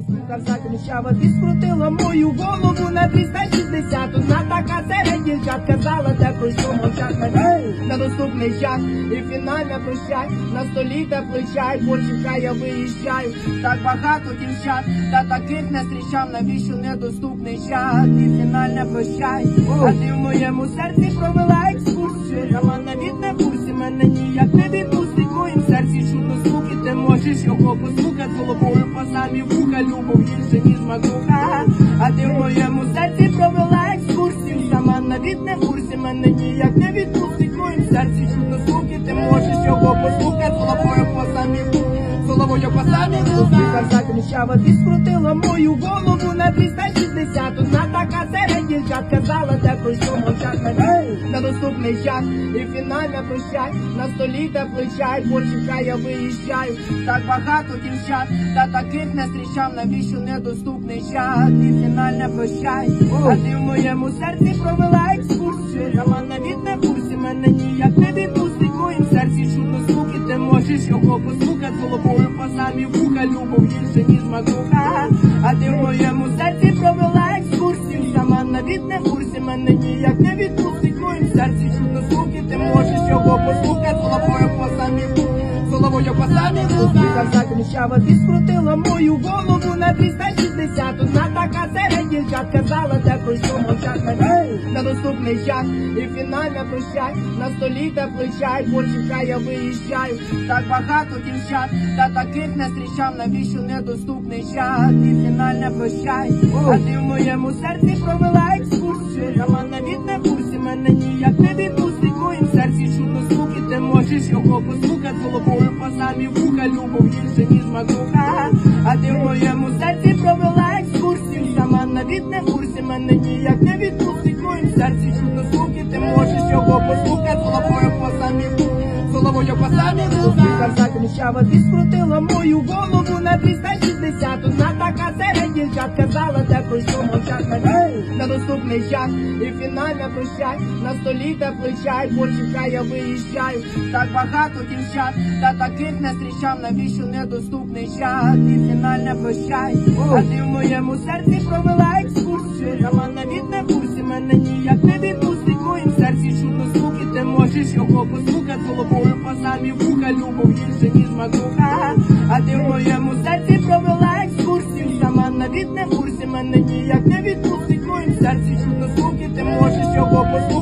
сука закричала, ти скрутила мою голову на 360 Одна така серед дівчат казала, де про що мовчать мене на доступний час і фінальна прощай, на столі теплий чай, почекай, я виїжджаю, так багато дівчат, та таких не зустрічав, навіщо недоступний час, і фінальне прощай, а ти в моєму серці провела екскурсію, можеш його послухати головою по самі вуха, любов більше, ніж макуха, а ти в моєму серці провела екскурсію, сама навіть не в курсі, мене ніяк не відпустить, моїм серці чудно звуки, ти можеш його послухати, головою по самі. Головою по самі вуха. Закричала, ти скрутила мою голову на 360 Одна така серед дівчат казала, де про що час і фінальна прощай, на столі теплий чай, почекай, я виїжджаю, так багато дівчат, та таких не зустрічав, навіщо недоступний час, і фінальне прощай, а ти в моєму серці провела екскурсію, Роман навіть не курсі, мене ніяк не відпустить, моїм серці чудно звуки, ти можеш його послухати. Головою по самі вуха, любов більше, ніж макуха, а ти в моєму серці провела екскурсію, сама навіть не курсі, серці чудно звуки, ти можеш його послухати. Головою по самі. Головою по самі вуха закричала, ти скрутила мою голову на 360 Одна така серед дівчат казала, де про що мовчать мене на доступний час і фінальна прощай, на столі теплий чай, почекай, я виїжджаю, так багато дівчат, та таких не зустрічав, навіщо недоступний час, і фінальне прощай, а ти в моєму серці провела екскурсію, його послухати головою по самі вуха, любов більше, ніж макуха, а ти в моєму серці провела екскурсію, сама навіть не в курсі, мене ніяк не відпустить, в моїм серці чудно звуки, ти можеш його послухати. Головою по самі вуха. Головою по самі вуха. Закричала, ти скрутила мою голову на 360 Одна така серед дівчат казала, про що мовчать на доступний час і фінальна прощай, на столі теплий чай, почекай, я виїжджаю, так багато дівчат, та таких не зустрічав, навіщо недоступний час, і фінальне прощай, а ти в моєму серці провела екскурсію, Роман навіть не курсі, мене ніяк не відпустить, в моїм серці чудно звуки, ти можеш його послухати. Головою по самі вуха, любов більше, ніж макуха, а ти в моєму руки, ти можеш його послухати.